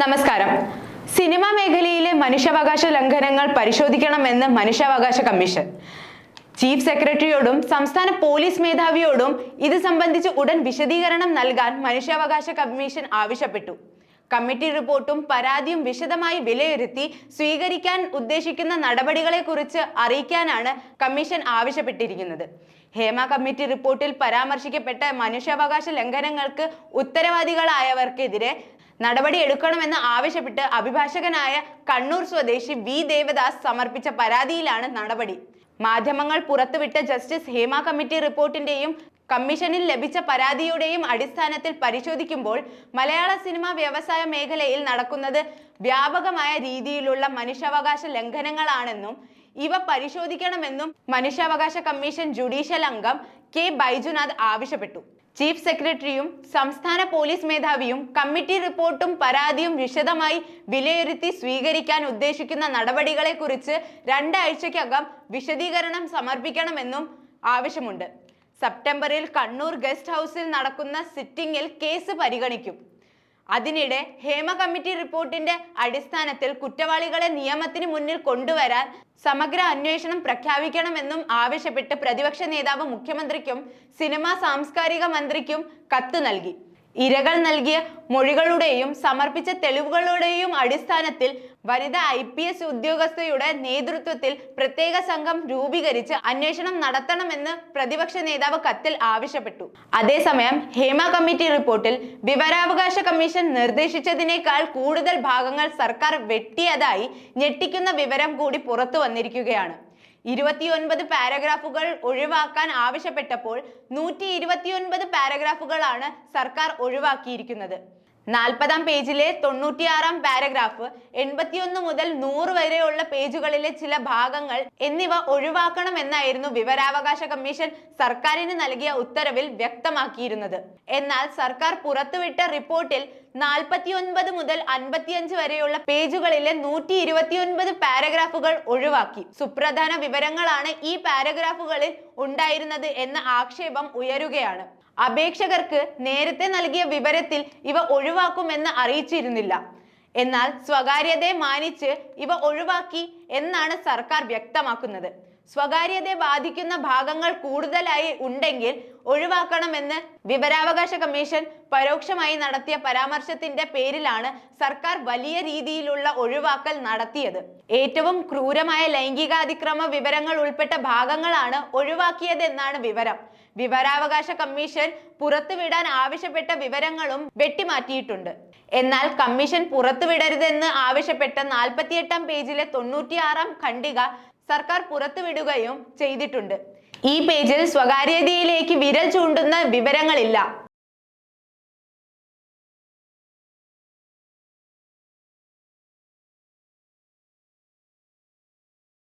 നമസ്കാരം. സിനിമാ മേഖലയിലെ മനുഷ്യാവകാശ ലംഘനങ്ങൾ പരിശോധിക്കണമെന്ന് മനുഷ്യാവകാശ കമ്മീഷൻ. ചീഫ് സെക്രട്ടറിയോടും സംസ്ഥാന പോലീസ് മേധാവിയോടും ഇത് സംബന്ധിച്ച് ഉടൻ വിശദീകരണം നൽകാൻ മനുഷ്യാവകാശ കമ്മീഷൻ ആവശ്യപ്പെട്ടു. കമ്മിറ്റി റിപ്പോർട്ടും പരാതിയും വിശദമായി വിലയിരുത്തി സ്വീകരിക്കാൻ ഉദ്ദേശിക്കുന്ന നടപടികളെക്കുറിച്ച് അറിയിക്കാനാണ് കമ്മീഷൻ ആവശ്യപ്പെട്ടിരിക്കുന്നത്. ഹേമ കമ്മിറ്റി റിപ്പോർട്ടിൽ പരാമർശിക്കപ്പെട്ട മനുഷ്യാവകാശ ലംഘനങ്ങൾക്ക് ഉത്തരവാദികളായവർക്കെതിരെ നടപടി എടുക്കണമെന്ന് ആവശ്യപ്പെട്ട് അഭിഭാഷകനായ കണ്ണൂർ സ്വദേശി വി. ദേവദാസ് സമർപ്പിച്ച പരാതിയിലാണ് നടപടി. മാധ്യമങ്ങൾ പുറത്തുവിട്ട ജസ്റ്റിസ് ഹേമ കമ്മിറ്റി റിപ്പോർട്ടിന്റെയും കമ്മീഷനിൽ ലഭിച്ച പരാതിയുടെയും അടിസ്ഥാനത്തിൽ പരിശോധിക്കുമ്പോൾ മലയാള സിനിമാ വ്യവസായ മേഖലയിൽ നടക്കുന്നത് വ്യാപകമായ രീതിയിലുള്ള മനുഷ്യാവകാശ ലംഘനങ്ങളാണെന്നും ഇവ പരിശോധിക്കണമെന്നും മനുഷ്യാവകാശ കമ്മീഷൻ ജുഡീഷ്യൽ അംഗം കെ. ബൈജുനാഥ് ആവശ്യപ്പെട്ടു. ചീഫ് സെക്രട്ടറിയും സംസ്ഥാന പോലീസ് മേധാവിയും കമ്മിറ്റി റിപ്പോർട്ടും പരാതിയും വിശദമായി വിലയിരുത്തി സ്വീകരിക്കാൻ ഉദ്ദേശിക്കുന്ന നടപടികളെക്കുറിച്ച് രണ്ടാഴ്ചയ്ക്കകം വിശദീകരണം സമർപ്പിക്കണമെന്നും ആവശ്യമുണ്ട്. സെപ്റ്റംബറിൽ കണ്ണൂർ ഗസ്റ്റ് ഹൗസിൽ നടക്കുന്ന സിറ്റിംഗിൽ കേസ് പരിഗണിക്കും. അതിനിടെ ഹേമ കമ്മിറ്റി റിപ്പോർട്ടിന്റെ അടിസ്ഥാനത്തിൽ കുറ്റവാളികളെ നിയമത്തിന് മുന്നിൽ കൊണ്ടുവരാൻ സമഗ്ര അന്വേഷണം പ്രഖ്യാപിക്കണമെന്നും ആവശ്യപ്പെട്ട് പ്രതിപക്ഷ നേതാവ് മുഖ്യമന്ത്രിക്കും സിനിമാ സാംസ്കാരിക മന്ത്രിക്കും കത്ത് നൽകി. ഇരകൾ നൽകിയ മൊഴികളുടെയും സമർപ്പിച്ച തെളിവുകളുടെയും അടിസ്ഥാനത്തിൽ വനിതാ ഐ പി എസ് ഉദ്യോഗസ്ഥയുടെ നേതൃത്വത്തിൽ പ്രത്യേക സംഘം രൂപീകരിച്ച് അന്വേഷണം നടത്തണമെന്ന് പ്രതിപക്ഷ നേതാവ് കത്തിൽ ആവശ്യപ്പെട്ടു. അതേസമയം ഹേമ കമ്മിറ്റി റിപ്പോർട്ടിൽ വിവരാവകാശ കമ്മീഷൻ നിർദ്ദേശിച്ചതിനേക്കാൾ കൂടുതൽ ഭാഗങ്ങൾ സർക്കാർ വെട്ടിയതായി ഞെട്ടിക്കുന്ന വിവരം കൂടി പുറത്തു വന്നിരിക്കുകയാണ്. ഇരുപത്തിയൊൻപത് പാരഗ്രാഫുകൾ ഒഴിവാക്കാൻ ആവശ്യപ്പെട്ടപ്പോൾ നൂറ്റി ഇരുപത്തിയൊൻപത് പാരഗ്രാഫുകളാണ് സർക്കാർ ഒഴിവാക്കിയിരിക്കുന്നത്. നാൽപ്പതാം പേജിലെ തൊണ്ണൂറ്റിയാറാം പാരഗ്രാഫ് എൺപത്തിയൊന്ന് മുതൽ നൂറ് വരെയുള്ള പേജുകളിലെ ചില ഭാഗങ്ങൾ എന്നിവ ഒഴിവാക്കണമെന്നായിരുന്നു വിവരാവകാശ കമ്മീഷൻ സർക്കാരിന് നൽകിയ ഉത്തരവിൽ വ്യക്തമാക്കിയിരുന്നത്. എന്നാൽ സർക്കാർ പുറത്തുവിട്ട റിപ്പോർട്ടിൽ നാൽപ്പത്തിയൊൻപത് മുതൽ അൻപത്തിയഞ്ച് വരെയുള്ള പേജുകളിലെ നൂറ്റി ഇരുപത്തിയൊൻപത് പാരഗ്രാഫുകൾ ഒഴിവാക്കി. സുപ്രധാന വിവരങ്ങളാണ് ഈ പാരഗ്രാഫുകളിൽ ഉണ്ടായിരുന്നത് എന്ന ആക്ഷേപം ഉയരുകയാണ്. അപേക്ഷകർക്ക് നേരത്തെ നൽകിയ വിവരത്തിൽ ഇവ ഒഴിവാക്കുമെന്ന് അറിയിച്ചിരുന്നില്ല. എന്നാൽ സ്വകാര്യതയെ മാനിച്ച് ഇവ ഒഴിവാക്കി എന്നാണ് സർക്കാർ വ്യക്തമാക്കുന്നത്. സ്വകാര്യതയെ ബാധിക്കുന്ന ഭാഗങ്ങൾ കൂടുതലായി ഉണ്ടെങ്കിൽ ഒഴിവാക്കണമെന്ന് വിവരാവകാശ കമ്മീഷൻ പരോക്ഷമായി നടത്തിയ പരാമർശത്തിന്റെ പേരിലാണ് സർക്കാർ വലിയ രീതിയിലുള്ള ഒഴിവാക്കൽ നടത്തിയത്. ഏറ്റവും ക്രൂരമായ ലൈംഗികാതിക്രമ വിവരങ്ങൾ ഉൾപ്പെട്ട ഭാഗങ്ങളാണ് ഒഴിവാക്കിയതെന്നാണ് വിവരം. വിവരാവകാശ കമ്മീഷൻ പുറത്തുവിടാൻ ആവശ്യപ്പെട്ട വിവരങ്ങളും വെട്ടിമാറ്റിയിട്ടുണ്ട്. എന്നാൽ കമ്മീഷൻ പുറത്തുവിടരുതെന്ന് ആവശ്യപ്പെട്ട നാൽപ്പത്തിയെട്ടാം പേജിലെ തൊണ്ണൂറ്റിയാറാം ഖണ്ഡിക സർക്കാർ പുറത്തുവിടുകയും ചെയ്തിട്ടുണ്ട്. ഈ പേജിൽ സ്വകാര്യതയിലേക്ക് വിരൽ ചൂണ്ടുന്ന വിവരങ്ങളില്ല.